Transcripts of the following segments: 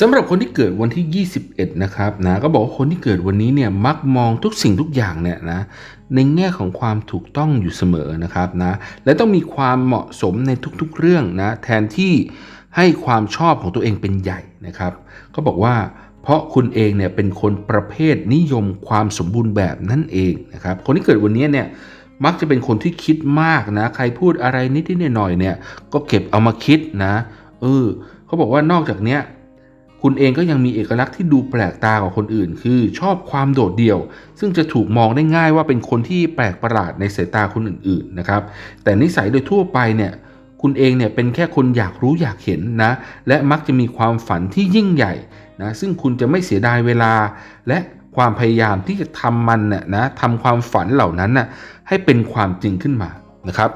สำหรับคนที่เกิดวันที่ 21 นะครับนะก็บอกว่าคนที่เกิดวันนี้เนี่ยมักมองทุกสิ่งทุกอย่างเนี่ยนะในแง่ของความถูกต้องอยู่เสมอนะครับนะและต้องมีความเหมาะสมในทุกๆเรื่องนะแทนที่ให้ความชอบของตัวเองเป็นใหญ่นะครับ ก็บอกว่าเพราะคุณเองเนี่ยเป็นคนประเภทนิยมความสมบูรณ์แบบนั่นเองนะครับคนที่เกิดวันนี้เนี่ยมักจะเป็นคนที่คิดมากนะ ใครพูดอะไรนิดๆหน่อยๆเนี่ยก็เก็บเอามาคิดนะเออเขาบอกว่านอกจากเนี้ย คุณเองก็ยังมีเอกลักษณ์ที่ดูแปลกตากว่าคนอื่น คือชอบความโดดเดี่ยว ซึ่งจะถูกมองได้ง่ายว่าเป็นคนที่แปลกประหลาดในสายตาคนอื่นๆนะครับ แต่นิสัยโดยทั่วไปเนี่ยคุณเองเนี่ยเป็นแค่คนอยากรู้อยากเห็นนะ และมักจะมีความฝันที่ยิ่งใหญ่นะซึ่งคุณจะไม่เสียดายเวลา และความพยายามที่จะทำมันน่ะนะทำความฝันเหล่านั้นน่ะให้เป็นความจริงขึ้นมานะครับ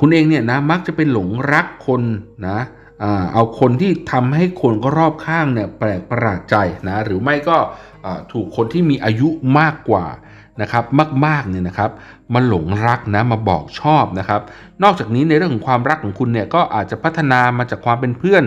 คุณเองเนี่ยนะมักจะเป็นหลงรักคนนะ เอาคนที่ทำให้คนก็รอบข้างเนี่ยแปลกประหลาดใจนะหรือไม่ก็ถูกคนที่มีอายุมากกว่านะครับมากๆเนี่ยนะครับมาหลงรักนะมาบอกชอบนะครับ นอกจากนี้ในเรื่องของความรักของคุณเนี่ยก็อาจจะพัฒนามาจากความเป็นเพื่อน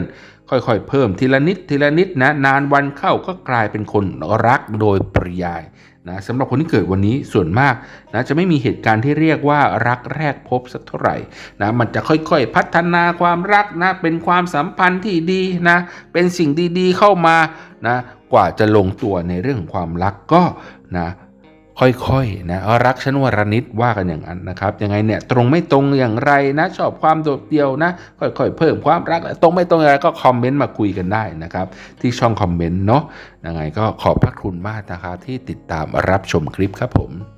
ค่อยๆ เพิ่มทีละนิดทีละนิดนะนานวันเข้าก็กลายเป็นคนรักโดยปริยาย นะสำหรับคนที่เกิดวันนี้ส่วนมากนะจะไม่มีเหตุการณ์ที่เรียกว่ารักแรกพบสักเท่าไหร่นะมันจะค่อยๆพัฒนาความรักนะเป็นความสัมพันธ์ที่ดีนะเป็นสิ่งดีๆเข้ามานะกว่าจะลงตัวในเรื่องของความรักก็นะ ค่อยๆนะรักฉันวรนิดว่ากันอย่างนั้นนะครับยังไงเนี่ยตรงไม่ตรงอย่างไรนะ ชอบความโดดเดี่ยวนะค่อยๆเพิ่มความรักตรงไม่ตรงอะไรก็คอมเมนต์มาคุยกันได้นะครับ ที่ช่องคอมเมนต์เนาะยังไงก็ขอบพระคุณมากนะคะที่ติดตามรับชมคลิปครับผม